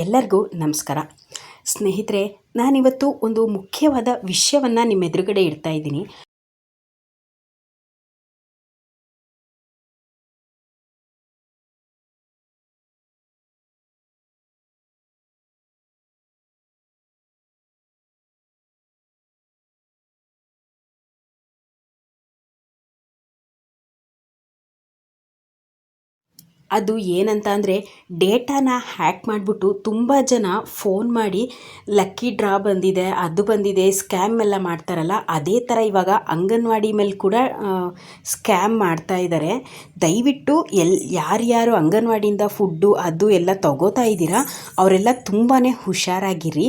ಎಲ್ಲರಿಗೂ ನಮಸ್ಕಾರ. ಸ್ನೇಹಿತರೆ ನಾನಿವತ್ತು ಒಂದು ಮುಖ್ಯವಾದ ವಿಷಯವನ್ನು ನಿಮ್ಮ ಎದುರುಗಡೆ ಇಡ್ತಾ ಇದ್ದೀನಿ. ಅದು ಏನಂತ ಅಂದರೆ ಡೇಟಾನ ಹ್ಯಾಕ್ ಮಾಡಿಬಿಟ್ಟು ತುಂಬ ಜನ ಫೋನ್ ಮಾಡಿ ಲಕ್ಕಿ ಡ್ರಾ ಬಂದಿದೆ, ಅದು ಬಂದಿದೆ, ಸ್ಕ್ಯಾಮ್ ಎಲ್ಲ ಮಾಡ್ತಾರಲ್ಲ, ಅದೇ ಥರ ಇವಾಗ ಅಂಗನವಾಡಿ ಮೇಲೆ ಕೂಡ ಸ್ಕ್ಯಾಮ್ ಮಾಡ್ತಾ ಇದ್ದಾರೆ ದಯವಿಟ್ಟು ಎಲ್, ಯಾರ್ಯಾರು ಅಂಗನವಾಡಿಯಿಂದ ಫುಡ್ಡು, ಅದು ಎಲ್ಲ ತಗೋತಾ ಇದ್ದೀರಾ, ಅವರೆಲ್ಲ ತುಂಬಾ ಹುಷಾರಾಗಿರಿ.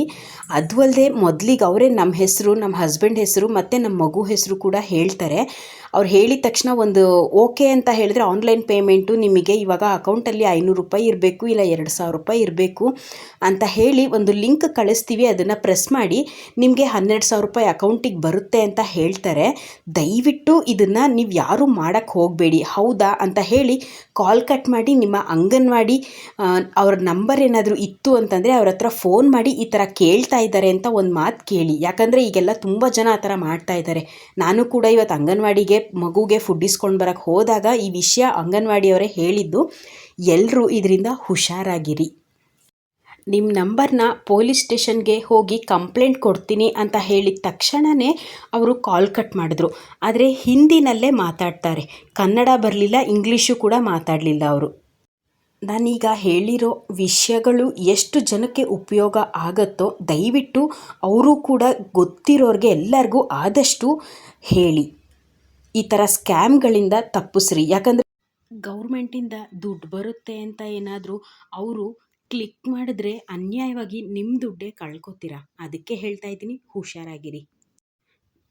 ಅದು ಅಲ್ಲದೆ ಮೊದಲಿಗೆ ಅವರೇ ನಮ್ಮ ಹೆಸರು ನಮ್ಮ ಹಸ್ಬೆಂಡ್ ಹೆಸರು ಮತ್ತು ನಮ್ಮ ಮಗು ಹೆಸರು ಕೂಡ ಹೇಳ್ತಾರೆ. ಅವ್ರು ಹೇಳಿದ ತಕ್ಷಣ ಒಂದು ಓಕೆ ಅಂತ ಹೇಳಿದ್ರೆ ಆನ್ಲೈನ್ ಪೇಮೆಂಟು ನಿಮಗೆ ಇವಾಗ ಅಕೌಂಟಲ್ಲಿ ಐನೂರು ರೂಪಾಯಿ ಇರಬೇಕು ಇಲ್ಲ ಎರಡು ಸಾವಿರ ರೂಪಾಯಿ ಇರಬೇಕು ಅಂತ ಹೇಳಿ ಒಂದು ಲಿಂಕ್ ಕಳಿಸ್ತೀವಿ, ಅದನ್ನು ಪ್ರೆಸ್ ಮಾಡಿ ನಿಮಗೆ ಹನ್ನೆರಡು ಸಾವಿರ ರೂಪಾಯಿ ಅಕೌಂಟಿಗೆ ಬರುತ್ತೆ ಅಂತ ಹೇಳ್ತಾರೆ. ದಯವಿಟ್ಟು ಇದನ್ನು ನೀವು ಯಾರೂ ಮಾಡೋಕ್ಕೆ ಹೋಗಬೇಡಿ. ಹೌದಾ ಅಂತ ಹೇಳಿ ಕಾಲ್ ಕಟ್ ಮಾಡಿ ನಿಮ್ಮ ಅಂಗನವಾಡಿ ಅವ್ರ ನಂಬರ್ ಏನಾದರೂ ಇತ್ತು ಅಂತಂದರೆ ಅವ್ರ ಹತ್ರ ಫೋನ್ ಮಾಡಿ ಈ ಥರ ಕೇಳ್ತಾ ಇದ್ದಾರೆ ಅಂತ ಒಂದು ಮಾತು ಕೇಳಿ. ಯಾಕಂದರೆ ಈಗೆಲ್ಲ ತುಂಬ ಜನ ಆ ಥರ ಮಾಡ್ತಾ ಇದ್ದಾರೆ. ನಾನು ಕೂಡ ಇವತ್ತು ಅಂಗನವಾಡಿಗೆ ಮಗುಗೆ ಫುಡ್ ಇಸ್ಕೊಂಡು ಬರೋಕ್ಕೆ ಹೋದಾಗ ಈ ವಿಷಯ ಅಂಗನವಾಡಿಯವರೇ ಹೇಳಿದ್ದು ಎಲ್ಲರೂ ಇದರಿಂದ ಹುಷಾರಾಗಿರಿ. ನಿಮ್ಮ ನಂಬರ್ನ ಪೊಲೀಸ್ ಸ್ಟೇಷನ್ಗೆ ಹೋಗಿ ಕಂಪ್ಲೇಂಟ್ ಕೊಡ್ತೀನಿ ಅಂತ ಹೇಳಿದ ತಕ್ಷಣವೇ ಅವರು ಕಾಲ್ ಕಟ್ ಮಾಡಿದ್ರು. ಆದರೆ ಹಿಂದಿನಲ್ಲೇ ಮಾತಾಡ್ತಾರೆ. ಕನ್ನಡ ಬರಲಿಲ್ಲ ಇಂಗ್ಲೀಷು ಕೂಡ ಮಾತಾಡಲಿಲ್ಲ ಅವರು. ನಾನೀಗ ಹೇಳಿರೋ ವಿಷಯಗಳು ಎಷ್ಟು ಜನಕ್ಕೆ ಉಪಯೋಗ ಆಗುತ್ತೋ ದಯವಿಟ್ಟು ಅವರು ಕೂಡ ಗೊತ್ತಿರೋರಿಗೆ ಎಲ್ಲರಿಗೂ ಆದಷ್ಟು ಹೇಳಿ. ಈ ಥರ ಸ್ಕ್ಯಾಮ್ಗಳಿಂದ ತಪ್ಪಿಸ್ರಿ. ಯಾಕಂದರೆ ಗೌರ್ಮೆಂಟಿಂದ ದುಡ್ಡು ಬರುತ್ತೆ ಅಂತ ಏನಾದರೂ ಅವರು ಕ್ಲಿಕ್ ಮಾಡಿದ್ರೆ ಅನ್ಯಾಯವಾಗಿ ನಿಮ್ಮ ದುಡ್ಡೇ ಕಳ್ಕೊತೀರಾ? ಅದಕ್ಕೆ ಹೇಳ್ತಾ ಇದ್ದೀನಿ, ಹುಷಾರಾಗಿರಿ.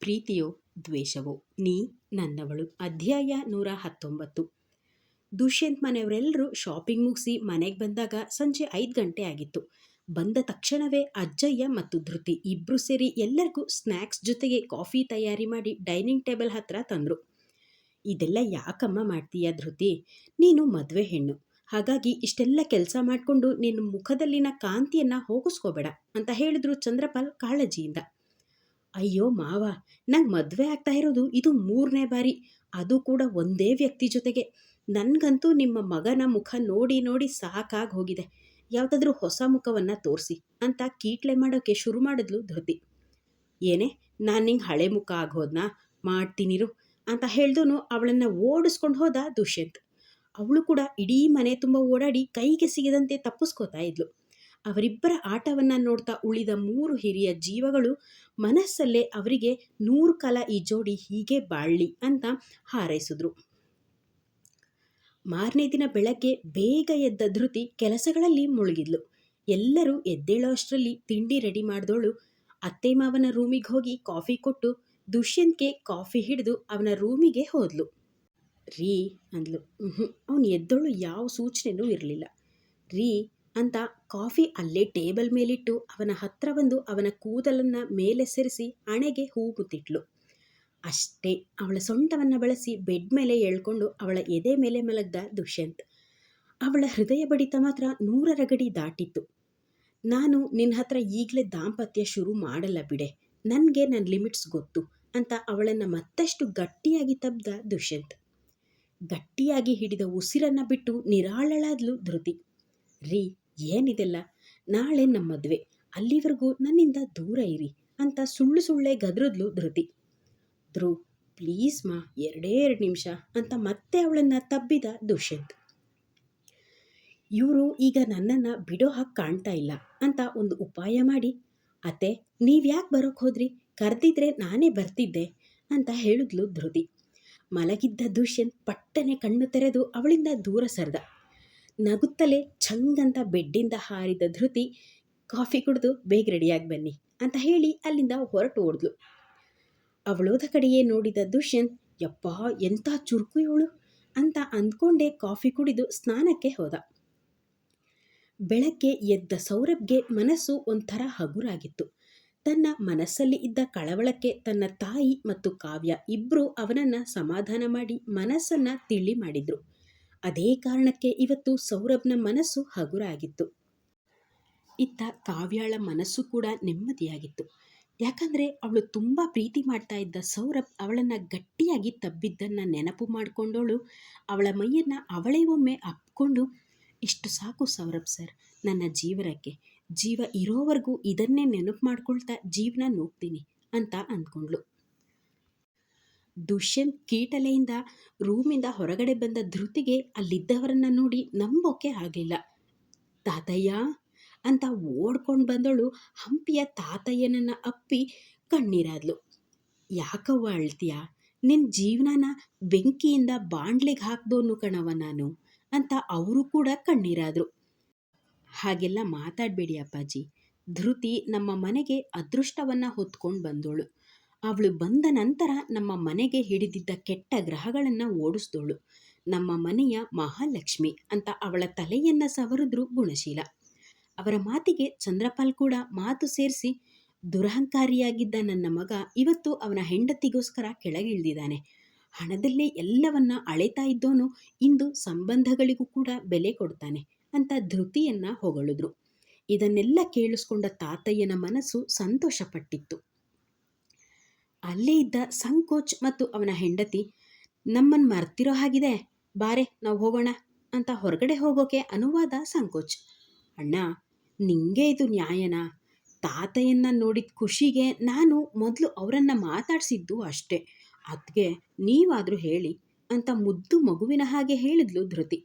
ಪ್ರೀತಿಯೋ ದ್ವೇಷವೋ, ನೀ ನನ್ನವಳು. ಅಧ್ಯಾಯ ನೂರ ಹತ್ತೊಂಬತ್ತು. ದುಷ್ಯಂತ್ ಮನೆಯವರೆಲ್ಲರೂ ಶಾಪಿಂಗ್ ಮುಗಿಸಿ ಮನೆಗೆ ಬಂದಾಗ ಸಂಜೆ ಐದು ಗಂಟೆ ಆಗಿತ್ತು. ಬಂದ ತಕ್ಷಣವೇ ಅಜ್ಜಯ್ಯ ಮತ್ತು ಧೃತಿ ಇಬ್ಬರು ಸೇರಿ ಎಲ್ಲರಿಗೂ ಸ್ನ್ಯಾಕ್ಸ್ ಜೊತೆಗೆ ಕಾಫಿ ತಯಾರಿ ಮಾಡಿ ಡೈನಿಂಗ್ ಟೇಬಲ್ ಹತ್ರ ತಂದರು. ಇದೆಲ್ಲ ಯಾಕಮ್ಮ ಮಾಡ್ತೀಯ ಧೃತಿ? ನೀನು ಮದುವೆ ಹೆಣ್ಣು. ಹಾಗಾಗಿ ಇಷ್ಟೆಲ್ಲ ಕೆಲಸ ಮಾಡಿಕೊಂಡು ನಿನ್ನ ಮುಖದಲ್ಲಿನ ಕಾಂತಿಯನ್ನು ಹೋಗಿಸ್ಕೋಬೇಡ ಅಂತ ಹೇಳಿದ್ರು ಚಂದ್ರಪಾಲ್ ಕಾಳಜಿಯಿಂದ. ಅಯ್ಯೋ ಮಾವ, ನಂಗೆ ಮದುವೆ ಆಗ್ತಾ ಇರೋದು ಇದು ಮೂರನೇ ಬಾರಿ. ಅದು ಕೂಡ ಒಂದೇ ವ್ಯಕ್ತಿ ಜೊತೆಗೆ. ನನಗಂತೂ ನಿಮ್ಮ ಮಗನ ಮುಖ ನೋಡಿ ನೋಡಿ ಸಾಕಾಗಿ ಹೋಗಿದೆ. ಯಾವುದಾದ್ರೂ ಹೊಸ ಮುಖವನ್ನು ತೋರಿಸಿ ಅಂತ ಕೀಟ್ಲೆ ಮಾಡೋಕ್ಕೆ ಶುರು ಮಾಡಿದ್ಲು ಧೃತಿ. ಏನೇ, ನಾನು ನಿಂಗೆ ಹಳೆ ಮುಖ ಆಗೋದ್ನಾ ಮಾಡ್ತೀನಿರು ಅಂತ ಹೇಳ್ದೂ ಅವಳನ್ನು ಓಡಿಸ್ಕೊಂಡು ಹೋದ ದುಷ್ಯಂತ್. ಅವಳು ಕೂಡ ಇಡೀ ಮನೆ ತುಂಬ ಓಡಾಡಿ ಕೈಗೆ ಸಿಗದಂತೆ ತಪ್ಪಿಸ್ಕೋತಾ ಇದ್ಲು. ಅವರಿಬ್ಬರ ಆಟವನ್ನು ನೋಡ್ತಾ ಉಳಿದ ಮೂರು ಹಿರಿಯ ಜೀವಗಳು ಮನಸ್ಸಲ್ಲೇ ಅವರಿಗೆ ನೂರು ಕಾಲ ಈ ಜೋಡಿ ಹೀಗೆ ಬಾಳ್ಲಿ ಅಂತ ಹಾರೈಸಿದ್ರು. ಮಾರನೇ ದಿನ ಬೆಳಗ್ಗೆ ಬೇಗ ಎದ್ದ ಧೃತಿ ಕೆಲಸಗಳಲ್ಲಿ ಮುಳುಗಿದ್ಲು. ಎಲ್ಲರೂ ಎದ್ದೇಳೋ ಅಷ್ಟರಲ್ಲಿ ತಿಂಡಿ ರೆಡಿ ಮಾಡಿದೋಳು. ಅತ್ತೆ ಮಾವನ ರೂಮಿಗೆ ಹೋಗಿ ಕಾಫಿ ಕೊಟ್ಟು ದುಷ್ಯಂತ್ಗೆ ಕಾಫಿ ಹಿಡಿದು ಅವನ ರೂಮಿಗೆ ಹೋದ್ಲು. ರೀ ಅಂದ್ಲು. ಅವನು ಎದ್ದೋಳು ಯಾವ ಸೂಚನೆನೂ ಇರಲಿಲ್ಲ. ರೀ ಅಂತ ಕಾಫಿ ಅಲ್ಲೇ ಟೇಬಲ್ ಮೇಲಿಟ್ಟು ಅವನ ಹತ್ರ ಬಂದು ಅವನ ಕೂದಲನ್ನು ಮೇಲೆ ಸರಿಸಿ ಹಣೆಗೆ ಹೂ ಮುತ್ತಿಟ್ಲು. ಅಷ್ಟೇ ಅವಳ ಸೊಂಟವನ್ನು ಬಳಸಿ ಬೆಡ್ ಮೇಲೆ ಎಳ್ಕೊಂಡು ಅವಳ ಎದೆ ಮೇಲೆ ಮಲಗ್ದ ದುಷ್ಯಂತ್. ಅವಳ ಹೃದಯ ಬಡಿತ ಮಾತ್ರ ನೂರರ ಗಡಿ ದಾಟಿತ್ತು. ನಾನು ನಿನ್ನ ಹತ್ರ ಈಗಲೇ ದಾಂಪತ್ಯ ಶುರು ಮಾಡಲ್ಲ ಬಿಡೆ. ನನಗೆ ನನ್ನ ಲಿಮಿಟ್ಸ್ ಗೊತ್ತು ಅಂತ ಅವಳನ್ನು ಮತ್ತಷ್ಟು ಗಟ್ಟಿಯಾಗಿ ತಬ್ದ ದುಷ್ಯಂತ್. ಗಟ್ಟಿಯಾಗಿ ಹಿಡಿದ ಉಸಿರನ್ನು ಬಿಟ್ಟು ನಿರಾಳಳಾದ್ಲು ಧೃತಿ. ರೀ, ಏನಿದೆಲ್ಲ? ನಾಳೆ ನಮ್ಮ ಮದುವೆ. ಅಲ್ಲಿವರೆಗೂ ನನ್ನಿಂದ ದೂರ ಇರಿ ಅಂತ ಸುಳ್ಳು ಸುಳ್ಳೇ ಗದ್ರದ್ಲು ಧೃತಿ. ಧ್ರುವ್ ಪ್ಲೀಸ್ ಮಾ, ಎರಡೇ ಎರಡು ನಿಮಿಷ ಅಂತ ಮತ್ತೆ ಅವಳನ್ನು ತಬ್ಬಿದ ದುಷ್ಯಂತ್. ಇವರು ಈಗ ನನ್ನನ್ನು ಬಿಡೋ ಹಾಗೆ ಕಾಣ್ತಾ ಇಲ್ಲ ಅಂತ ಒಂದು ಉಪಾಯ ಮಾಡಿ, ಅತ್ತೆ, ನೀವು ಯಾಕೆ ಬರೋಕ್ಕೆ ಹೋದ್ರಿ? ಕರೆದಿದ್ರೆ ನಾನೇ ಬರ್ತಿದ್ದೆ ಅಂತ ಹೇಳಿದ್ಲು ಧೃತಿ. ಮಲಗಿದ್ದ ದುಷ್ಯಂತ್ ಪಟ್ಟನೆ ಕಣ್ಣು ತೆರೆದು ಅವಳಿಂದ ದೂರ ಸರಿದ. ನಗುತ್ತಲೇ ಛಂಗಂತ ಬೆಡ್ಡಿಂದ ಹಾರಿದ ಧೃತಿ, ಕಾಫಿ ಕುಡಿದು ಬೇಗ ರೆಡಿಯಾಗಿ ಬನ್ನಿ ಅಂತ ಹೇಳಿ ಅಲ್ಲಿಂದ ಹೊರಟು ಓಡಿದ್ಲು. ಅವಳೋದ ಕಡೆಯೇ ನೋಡಿದ ದುಷ್ಯಂತ್ ಯಪ್ಪ, ಎಂಥ ಚುರುಕು ಇವಳು? ಅಂತ ಅಂದ್ಕೊಂಡೇ ಕಾಫಿ ಕುಡಿದು ಸ್ನಾನಕ್ಕೆ ಹೋದ. ಬೆಳಗ್ಗೆ ಎದ್ದ ಸೌರಭ್ಗೆ ಮನಸ್ಸು ಒಂಥರ ಹಗುರಾಗಿತ್ತು. ತನ್ನ ಮನಸ್ಸಲ್ಲಿ ಇದ್ದ ಕಳವಳಕ್ಕೆ ತನ್ನ ತಾಯಿ ಮತ್ತು ಕಾವ್ಯ ಇಬ್ಬರೂ ಅವನನ್ನು ಸಮಾಧಾನ ಮಾಡಿ ಮನಸ್ಸನ್ನು ತಿಳಿ ಮಾಡಿದ್ರು. ಅದೇ ಕಾರಣಕ್ಕೆ ಇವತ್ತು ಸೌರಭ್ನ ಮನಸ್ಸು ಹಗುರಾಗಿತ್ತು. ಇತ್ತ ಕಾವ್ಯಾಳ ಮನಸ್ಸು ಕೂಡ ನೆಮ್ಮದಿಯಾಗಿತ್ತು. ಯಾಕಂದರೆ ಅವಳು ತುಂಬ ಪ್ರೀತಿ ಮಾಡ್ತಾ ಇದ್ದ ಸೌರಭ್ ಅವಳನ್ನು ಗಟ್ಟಿಯಾಗಿ ತಬ್ಬಿದ್ದನ್ನು ನೆನಪು ಮಾಡಿಕೊಂಡವಳು ಅವಳ ಮೈಯನ್ನು ಅವಳೇ ಒಮ್ಮೆ ಅಪ್ಕೊಂಡು, ಇಷ್ಟು ಸಾಕು ಸೌರಭ್ ಸರ್, ನನ್ನ ಜೀವನಕ್ಕೆ ಜೀವ ಇರೋವರೆಗೂ ಇದನ್ನೇ ನೆನಪು ಮಾಡ್ಕೊಳ್ತಾ ಜೀವನ ನೋಡ್ತೀನಿ ಅಂತ ಅಂದ್ಕೊಂಡ್ಳು. ದುಷ್ಯಂತ್ ಕೀಟಲೆಯಿಂದ ರೂಮಿಂದ ಹೊರಗಡೆ ಬಂದ ಧೃತಿಗೆ ಅಲ್ಲಿದ್ದವರನ್ನು ನೋಡಿ ನಂಬೋಕೆ ಆಗಲಿಲ್ಲ. ತಾತಯ್ಯ ಅಂತ ಓಡ್ಕೊಂಡು ಬಂದಳು ಹಂಪಿಯ ತಾತಯ್ಯನನ್ನ ಅಪ್ಪಿ ಕಣ್ಣೀರಾದ್ಲು. ಯಾಕವ್ವ ಅಳ್ತೀಯ? ನಿನ್ನ ಜೀವನನ ಬೆಂಕಿಯಿಂದ ಬಾಂಡ್ಲಿಗೆ ಹಾಕ್ದೋನು ಕಣವ ನಾನು ಅಂತ ಅವರು ಕೂಡ ಕಣ್ಣೀರಾದರು. ಹಾಗೆಲ್ಲ ಮಾತಾಡಬೇಡಿ ಅಪ್ಪಾಜಿ. ಧೃತಿ ನಮ್ಮ ಮನೆಗೆ ಅದೃಷ್ಟವನ್ನು ಹೊತ್ಕೊಂಡು ಬಂದೋಳು. ಅವಳು ಬಂದ ನಂತರ ನಮ್ಮ ಮನೆಗೆ ಹಿಡಿದಿದ್ದ ಕೆಟ್ಟ ಗ್ರಹಗಳನ್ನು ಓಡಿಸ್ದೋಳು. ನಮ್ಮ ಮನೆಯ ಮಹಾಲಕ್ಷ್ಮಿ ಅಂತ ಅವಳ ತಲೆಯನ್ನು ಸವರಿದ್ರು ಗುಣಶೀಲ. ಅವರ ಮಾತಿಗೆ ಚಂದ್ರಪಾಲ್ ಕೂಡ ಮಾತು ಸೇರಿಸಿ ದುರಹಂಕಾರಿಯಾಗಿದ್ದ ನನ್ನ ಮಗ ಇವತ್ತು ಅವನ ಹೆಂಡತಿಗೋಸ್ಕರ ಕೆಳಗಿಳಿದಿದ್ದಾನೆ. ಹಣದಲ್ಲೇ ಎಲ್ಲವನ್ನ ಅಳೆತಾ ಇದ್ದೋನು ಇಂದು ಸಂಬಂಧಗಳಿಗೂ ಕೂಡ ಬೆಲೆ ಕೊಡ್ತಾನೆ ಅಂತ ಧೃತಿಯನ್ನ ಹೊಗಳಿದ್ರು. ಇದನ್ನೆಲ್ಲ ಕೇಳಿಸ್ಕೊಂಡ ತಾತಯ್ಯನ ಮನಸ್ಸು ಸಂತೋಷಪಟ್ಟಿತ್ತು. ಅಲ್ಲೇ ಇದ್ದ ಸಂಕೋಚ್ ಮತ್ತು ಅವನ ಹೆಂಡತಿ ನಮ್ಮನ್ನು ಮರ್ತಿರೋ ಹಾಗಿದೆ, ಬಾರೆ ನಾವು ಹೋಗೋಣ ಅಂತ ಹೊರಗಡೆ ಹೋಗೋಕೆ ಅನುವಾದ ಸಂಕೋಚ್. ಅಣ್ಣ ನಿಂಗೆ ಇದು ನ್ಯಾಯನಾ? ತಾತಯ್ಯನ್ನ ನೋಡಿದ ಖುಷಿಗೆ ನಾನು ಮೊದಲು ಅವರನ್ನು ಮಾತಾಡಿಸಿದ್ದು ಅಷ್ಟೇ. ಅದಕ್ಕೆ ನೀವಾದರೂ ಹೇಳಿ ಅಂತ ಮುದ್ದು ಮಗುವಿನ ಹಾಗೆ ಹೇಳಿದ್ಲು ಧೃತಿ.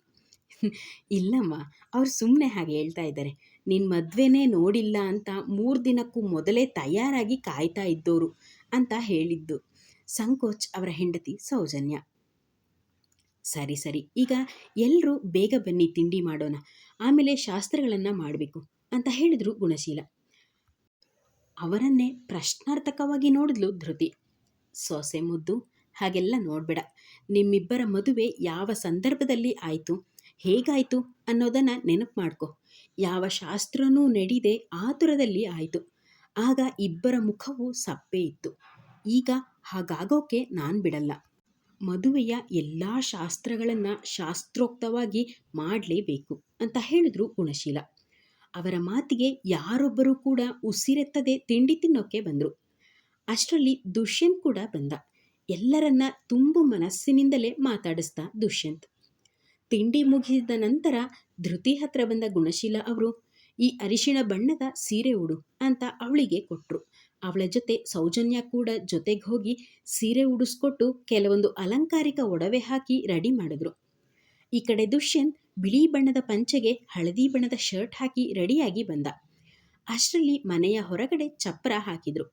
ಇಲ್ಲಮ್ಮ, ಅವ್ರು ಸುಮ್ಮನೆ ಹಾಗೆ ಹೇಳ್ತಾ ಇದ್ದಾರೆ. ನಿನ್ನ ಮದುವೆನೇ ನೋಡಿಲ್ಲ ಅಂತ ಮೂರು ದಿನಕ್ಕೂ ಮೊದಲೇ ತಯಾರಾಗಿ ಕಾಯ್ತಾ ಇದ್ದೋರು ಅಂತ ಹೇಳಿದ್ದು ಸಂಕೋಚ್ ಅವರ ಹೆಂಡತಿ ಸೌಜನ್ಯ. ಸರಿ ಸರಿ, ಈಗ ಎಲ್ಲರೂ ಬೇಗ ಬನ್ನಿ ತಿಂಡಿ ಮಾಡೋಣ. ಆಮೇಲೆ ಶಾಸ್ತ್ರಗಳನ್ನು ಮಾಡಬೇಕು. ಅಂತ ಹೇಳಿದ್ರು ಗುಣಶೀಲ. ಅವರನ್ನೇ ಪ್ರಶ್ನಾರ್ಥಕವಾಗಿ ನೋಡಿದ್ಲು ಧೃತಿ. ಸೊಸೆ ಮುದ್ದು, ಹಾಗೆಲ್ಲ ನೋಡಬೇಡ. ನಿಮ್ಮಿಬ್ಬರ ಮದುವೆ ಯಾವ ಸಂದರ್ಭದಲ್ಲಿ ಆಯಿತು, ಹೇಗಾಯಿತು ಅನ್ನೋದನ್ನು ನೆನಪು ಮಾಡ್ಕೊ. ಯಾವ ಶಾಸ್ತ್ರನೂ ನಡೀದೆ ಆತುರದಲ್ಲಿ ಆಯಿತು. ಆಗ ಇಬ್ಬರ ಮುಖವು ಸಪ್ಪೆ ಇತ್ತು. ಈಗ ಹಾಗಾಗೋಕೆ ನಾನು ಬಿಡಲ್ಲ. ಮದುವೆಯ ಎಲ್ಲ ಶಾಸ್ತ್ರಗಳನ್ನು ಶಾಸ್ತ್ರೋಕ್ತವಾಗಿ ಮಾಡಲೇಬೇಕು ಅಂತ ಹೇಳಿದ್ರು ಗುಣಶೀಲ. ಅವರ ಮಾತಿಗೆ ಯಾರೊಬ್ಬರೂ ಕೂಡ ಉಸಿರೆತ್ತದೆ ತಿಂಡಿ ತಿನ್ನೋಕೆ ಬಂದರು. ಅಷ್ಟರಲ್ಲಿ ದುಷ್ಯಂತ್ ಕೂಡ ಬಂದ. ಎಲ್ಲರನ್ನ ತುಂಬು ಮನಸ್ಸಿನಿಂದಲೇ ಮಾತಾಡಿಸ್ತಾ ದುಷ್ಯಂತ್. ತಿಂಡಿ ಮುಗಿದ ನಂತರ ಧೃತಿ ಹತ್ರ ಬಂದ ಗುಣಶೀಲ ಅವರು, ಈ ಅರಿಶಿಣ ಬಣ್ಣದ ಸೀರೆ ಉಡು ಅಂತ ಅವಳಿಗೆ ಕೊಟ್ಟರು ಅವಳ ಜೊತೆ ಸೌಜನ್ಯ ಕೂಡ ಜೊತೆಗೆ ಹೋಗಿ ಸೀರೆ ಉಡಿಸ್ಕೊಟ್ಟು ಕೆಲವೊಂದು ಅಲಂಕಾರಿಕ ಒಡವೆ ಹಾಕಿ ರೆಡಿ ಮಾಡಿದ್ರು. ಈ ಕಡೆ ದುಷ್ಯಂತ್ ಬಿಳಿ ಬಣ್ಣದ ಪಂಚೆಗೆ ಹಳದಿ ಬಣ್ಣದ ಶರ್ಟ್ ಹಾಕಿ ರೆಡಿಯಾಗಿ ಬಂದ. ಅಷ್ಟರಲ್ಲಿ ಮನೆಯ ಹೊರಗಡೆ ಚಪ್ಪರ ಹಾಕಿದ್ರು.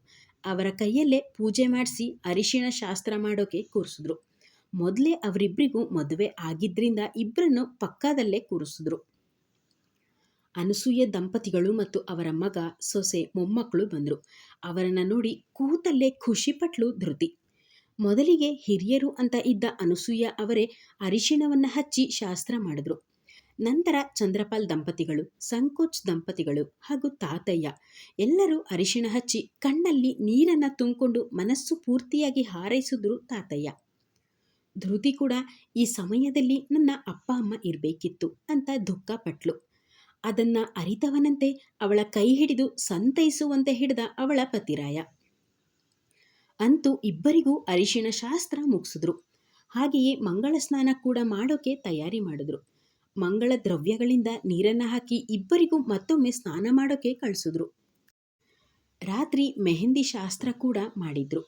ಅವರ ಕೈಯಲ್ಲೇ ಪೂಜೆ ಮಾಡಿಸಿ ಅರಿಶಿಣ ಶಾಸ್ತ್ರ ಮಾಡೋಕೆ ಕೂರಿಸಿದ್ರು. ಮೊದಲೇ ಅವರಿಬ್ಬರಿಗೂ ಮದುವೆ ಆಗಿದ್ರಿಂದ ಇಬ್ಬರನ್ನು ಪಕ್ಕದಲ್ಲೇ ಕೂರಿಸಿದ್ರು. ಅನಸೂಯ ದಂಪತಿಗಳು ಮತ್ತು ಅವರ ಮಗ, ಸೊಸೆ, ಮೊಮ್ಮಕ್ಕಳು ಬಂದರು. ಅವರನ್ನು ನೋಡಿ ಕೂತಲ್ಲೇ ಖುಷಿಪಟ್ಲು ಧೃತಿ. ಮೊದಲಿಗೆ ಹಿರಿಯರು ಅಂತ ಇದ್ದ ಅನಸೂಯ ಅವರೇ ಅರಿಶಿಣವನ್ನು ಹಚ್ಚಿ ಶಾಸ್ತ್ರ ಮಾಡಿದ್ರು. ನಂತರ ಚಂದ್ರಪಾಲ್ ದಂಪತಿಗಳು, ಸಂಕೋಚ್ ದಂಪತಿಗಳು ಹಾಗೂ ತಾತಯ್ಯ. ಎಲ್ಲರೂ ಅರಿಶಿಣ ಹಚ್ಚಿ ಕಣ್ಣಲ್ಲಿ ನೀರನ್ನು ತುಂಬಿಕೊಂಡು ಮನಸ್ಸು ಪೂರ್ತಿಯಾಗಿ ಹಾರೈಸಿದ್ರು ತಾತಯ್ಯ. ಧೃತಿ ಕೂಡ ಈ ಸಮಯದಲ್ಲಿ ನನ್ನ ಅಪ್ಪ ಅಮ್ಮ ಇರಬೇಕಿತ್ತು ಅಂತ ದುಃಖಪಟ್ಲು ಅದನ್ನ ಅರಿತವನಂತೆ ಅವಳ ಕೈ ಹಿಡಿದು ಸಂತೈಸುವಂತೆ ಹಿಡಿದ ಅವಳ ಪತಿರಾಯ. ಅಂತೂ ಇಬ್ಬರಿಗೂ ಅರಿಶಿಣ ಶಾಸ್ತ್ರ ಮುಗಿಸಿದ್ರು. ಹಾಗೆಯೇ ಮಂಗಳ ಸ್ನಾನ ಕೂಡ ಮಾಡೋಕೆ ತಯಾರಿ ಮಾಡಿದ್ರು. ಮಂಗಳ ದ್ರವ್ಯಗಳಿಂದ ನೀರನ್ನು ಹಾಕಿ ಇಬ್ಬರಿಗೂ ಮತ್ತೊಮ್ಮೆ ಸ್ನಾನ ಮಾಡೋಕೆ ಕಳಿಸಿದ್ರು. ರಾತ್ರಿ ಮೆಹಂದಿ ಶಾಸ್ತ್ರ ಕೂಡ ಮಾಡಿದ್ರು.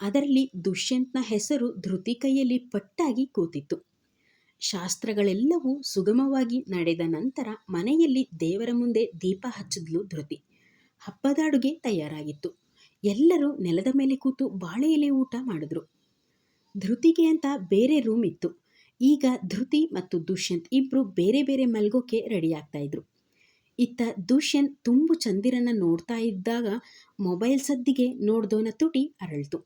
ಅದರಲ್ಲಿ ದುಷ್ಯಂತ್ನ ಹೆಸರು ಧೃತಿ ಕೈಯಲ್ಲಿ ಪಟ್ಟಾಗಿ ಕೂತಿತ್ತು. ಶಾಸ್ತ್ರಗಳೆಲ್ಲವೂ ಸುಗಮವಾಗಿ ನಡೆದ ನಂತರ ಮನೆಯಲ್ಲಿ ದೇವರ ಮುಂದೆ ದೀಪ ಹಚ್ಚಿದ್ಲು ಧೃತಿ. ಹಬ್ಬದ ಅಡುಗೆ ತಯಾರಾಗಿತ್ತು. ಎಲ್ಲರೂ ನೆಲದ ಮೇಲೆ ಕೂತು ಬಾಳೆ ಎಲೆ ಊಟ ಮಾಡಿದ್ರು. ಧೃತಿಗೆ ಅಂತ ಬೇರೆ ರೂಮ್ ಇತ್ತು ಈಗ ಧೃತಿ ಮತ್ತು ದುಷ್ಯಂತ್ ಇಬ್ಬರು ಬೇರೆ ಬೇರೆ ಮಲ್ಗೋಕೆ ರೆಡಿ ಆಗ್ತಾ ಇದ್ರು. ಇತ್ತ ದುಷ್ಯಂತ್ ತುಂಬು ಚಂದಿರನ ನೋಡ್ತಾ ಇದ್ದಾಗ ಮೊಬೈಲ್ ಸದ್ದಿಗೆ ನೋಡ್ದೋನ ತುಟಿ ಅರಳ್ತು.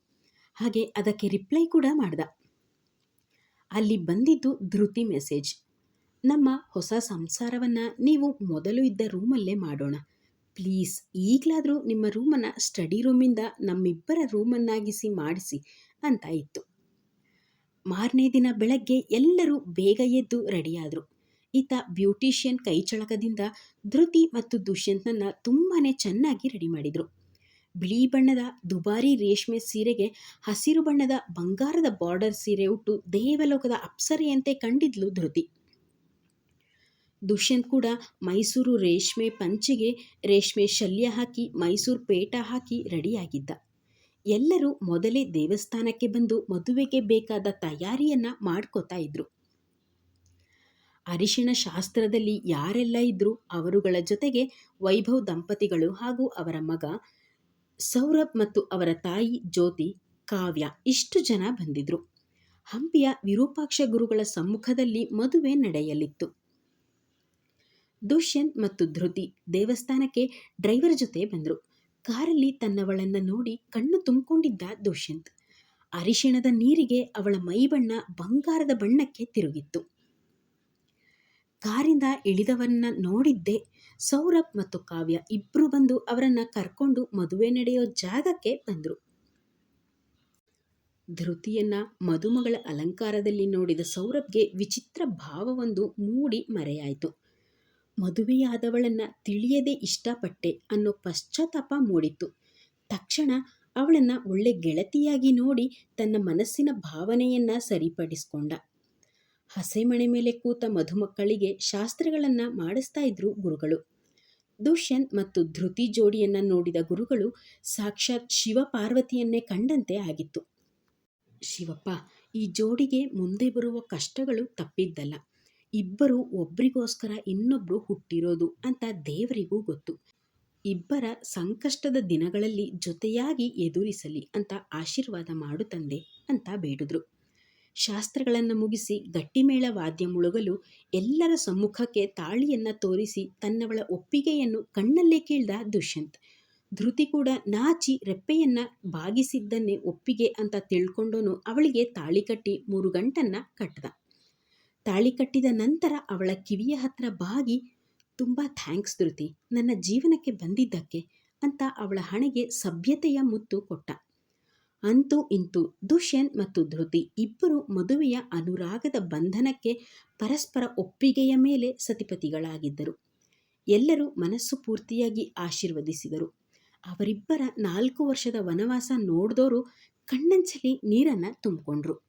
ಹಾಗೆ ಅದಕ್ಕೆ ರಿಪ್ಲೈ ಕೂಡ ಮಾಡ್ದ. ಅಲ್ಲಿ ಬಂದಿದ್ದು ಧೃತಿ ಮೆಸೇಜ್ ನಮ್ಮ ಹೊಸ ಸಂಸಾರವನ್ನು ನೀವು ಮೊದಲು ಇದ್ದ ರೂಮಲ್ಲೇ ಮಾಡೋಣ. ಪ್ಲೀಸ್ ಈಗಲಾದರೂ ನಿಮ್ಮ ರೂಮನ್ನು ಸ್ಟಡಿ ರೂಮಿಂದ ನಮ್ಮಿಬ್ಬರ ರೂಮನ್ನಾಗಿಸಿ ಮಾಡಿಸಿ ಅಂತ ಇತ್ತು. ಮಾರನೇ ದಿನ ಬೆಳಗ್ಗೆ ಎಲ್ಲರೂ ಬೇಗ ಎದ್ದು ರೆಡಿಯಾದರು. ಈತ ಬ್ಯೂಟಿಷಿಯನ್ ಕೈಚಳಕದಿಂದ ಧೃತಿ ಮತ್ತು ದುಷ್ಯಂತನನ್ನ ತುಂಬಾ ಚೆನ್ನಾಗಿ ರೆಡಿ ಮಾಡಿದರು. ಬಿಳಿ ಬಣ್ಣದ ದುಬಾರಿ ರೇಷ್ಮೆ ಸೀರೆಗೆ ಹಸಿರು ಬಣ್ಣದ ಬಂಗಾರದ ಬಾರ್ಡರ್ ಸೀರೆ ಉಟ್ಟು ದೇವಲೋಕದ ಅಪ್ಸರೆಯಂತೆ ಕಂಡಿದ್ಲು ಧೃತಿ. ದುಷ್ಯಂತ್ ಕೂಡ ಮೈಸೂರು ರೇಷ್ಮೆ ಪಂಚೆಗೆ ರೇಷ್ಮೆ ಶಲ್ಯ ಹಾಕಿ ಮೈಸೂರು ಪೇಟ ಹಾಕಿ ರೆಡಿಯಾಗಿದ್ದ. ಎಲ್ಲರೂ ಮೊದಲೇ ದೇವಸ್ಥಾನಕ್ಕೆ ಬಂದು ಮದುವೆಗೆ ಬೇಕಾದ ತಯಾರಿಯನ್ನ ಮಾಡ್ಕೋತಾ ಇದ್ರು. ಅರಿಶಿಣ ಶಾಸ್ತ್ರದಲ್ಲಿ ಯಾರೆಲ್ಲ ಇದ್ರು ಅವರುಗಳ ಜೊತೆಗೆ ವೈಭವ್ ದಂಪತಿಗಳು ಹಾಗೂ ಅವರ ಮಗ ಸೌರಭ್ ಮತ್ತು ಅವರ ತಾಯಿ ಜ್ಯೋತಿ, ಕಾವ್ಯ ಇಷ್ಟು ಜನ ಬಂದಿದ್ರು. ಹಂಪಿಯ ವಿರೂಪಾಕ್ಷ ಗುರುಗಳ ಸಮ್ಮುಖದಲ್ಲಿ ಮದುವೆ ನಡೆಯಲಿತ್ತು. ದುಷ್ಯಂತ್ ಮತ್ತು ಧೃತಿ ದೇವಸ್ಥಾನಕ್ಕೆ ಡ್ರೈವರ್ ಜೊತೆ ಬಂದರು. ಕಾರಲ್ಲಿ ತನ್ನವಳನ್ನ ನೋಡಿ ಕಣ್ಣು ತುಂಬಿಕೊಂಡಿದ್ದ ದುಷ್ಯಂತ್. ಅರಿಶಿಣದ ನೀರಿಗೆ ಅವಳ ಮೈಬಣ್ಣ ಬಂಗಾರದ ಬಣ್ಣಕ್ಕೆ ತಿರುಗಿತ್ತು. ಕಾರಿಂದ ಇಳಿದವರನ್ನ ನೋಡಿದ್ದೆ ಸೌರಭ್ ಮತ್ತು ಕಾವ್ಯ ಇಬ್ಬರು ಬಂದು ಅವರನ್ನು ಕರ್ಕೊಂಡು ಮದುವೆ ನಡೆಯೋ ಜಾಗಕ್ಕೆ ಬಂದರು. ಧೃತಿಯನ್ನ ಮದುಮಗಳ ಅಲಂಕಾರದಲ್ಲಿ ನೋಡಿದ ಸೌರಭ್ಗೆ ವಿಚಿತ್ರ ಭಾವವೊಂದು ಮೂಡಿ ಮರೆಯಾಯಿತು. ಮದುವೆಯಾದವಳನ್ನ ತಿಳಿಯದೆ ಇಷ್ಟಪಟ್ಟೆ ಅನ್ನೋ ಪಶ್ಚಾತ್ತಾಪ ಮೂಡಿತ್ತು. ತಕ್ಷಣ ಅವಳನ್ನ ಒಳ್ಳೆ ಗೆಳತಿಯಾಗಿ ನೋಡಿ ತನ್ನ ಮನಸ್ಸಿನ ಭಾವನೆಯನ್ನ ಸರಿಪಡಿಸ್ಕೊಂಡ. ಹಸೆಮಣೆ ಮೇಲೆ ಕೂತ ಮಧುಮಕ್ಕಳಿಗೆ ಶಾಸ್ತ್ರಗಳನ್ನ ಮಾಡಿಸ್ತಾ ಇದ್ರು ಗುರುಗಳು. ದುಷ್ಯಂತ್ ಮತ್ತು ಧೃತಿ ಜೋಡಿಯನ್ನ ನೋಡಿದ ಗುರುಗಳು ಸಾಕ್ಷಾತ್ ಶಿವ ಪಾರ್ವತಿಯನ್ನೇ ಕಂಡಂತೆ ಆಗಿತ್ತು. ಶಿವಪ್ಪ, ಈ ಜೋಡಿಗೆ ಮುಂದೆ ಬರುವ ಕಷ್ಟಗಳು ತಪ್ಪಿದ್ದಲ್ಲ. ಇಬ್ಬರು ಒಬ್ಬರಿಗೋಸ್ಕರ ಇನ್ನೊಬ್ಬರು ಹುಟ್ಟಿರೋದು ಅಂತ ದೇವರಿಗೂ ಗೊತ್ತು. ಇಬ್ಬರ ಸಂಕಷ್ಟದ ದಿನಗಳಲ್ಲಿ ಜೊತೆಯಾಗಿ ಎದುರಿಸಲಿ ಅಂತ ಆಶೀರ್ವಾದ ಮಾಡು ತಂದೆ ಅಂತ ಬೇಡಿದ್ರು. ಶಾಸ್ತ್ರಗಳನ್ನು ಮುಗಿಸಿ ಗಟ್ಟಿಮೇಳ ವಾದ್ಯ ಮುಳುಗಲು ಎಲ್ಲರ ಸಮ್ಮುಖಕ್ಕೆ ತಾಳಿಯನ್ನು ತೋರಿಸಿ ತನ್ನವಳ ಒಪ್ಪಿಗೆಯನ್ನು ಕಣ್ಣಲ್ಲೇ ಕೇಳ್ದ ದುಷ್ಯಂತ್. ಧೃತಿ ಕೂಡ ನಾಚಿ ರೆಪ್ಪೆಯನ್ನ ಬಾಗಿಸಿದ್ದನ್ನೇ ಒಪ್ಪಿಗೆ ಅಂತ ತಿಳ್ಕೊಂಡೋನು ಅವಳಿಗೆ ತಾಳಿ ಕಟ್ಟಿ ಮೂರು ಗಂಟನ್ನ ಕಟ್ಟದ ತಾಳಿ ಕಟ್ಟಿದ ನಂತರ ಅವಳ ಕಿವಿಯ ಹತ್ರ ಬಾಗಿ, ತುಂಬ ಥ್ಯಾಂಕ್ಸ್ ಧೃತಿ, ನನ್ನ ಜೀವನಕ್ಕೆ ಬಂದಿದ್ದಕ್ಕೆ ಅಂತ ಅವಳ ಹಣೆಗೆ ಸಭ್ಯತೆಯ ಮುತ್ತು ಕೊಟ್ಟ. ಅಂತೂ ಇಂತೂ ದುಷ್ಯನ್ ಮತ್ತು ಧೃತಿ ಇಬ್ಬರು ಮದುವೆಯ ಅನುರಾಗದ ಬಂಧನಕ್ಕೆ ಪರಸ್ಪರ ಒಪ್ಪಿಗೆಯ ಮೇಲೆ ಸತಿಪತಿಗಳಾಗಿದ್ದರು. ಎಲ್ಲರೂ ಮನಸ್ಸು ಪೂರ್ತಿಯಾಗಿ ಆಶೀರ್ವದಿಸಿದರು. ಅವರಿಬ್ಬರ ನಾಲ್ಕು ವರ್ಷದ ವನವಾಸ ನೋಡಿದವರು ಕಣ್ಣಂಚಲಿ ನೀರನ್ನು ತುಂಬಿಕೊಂಡ್ರು.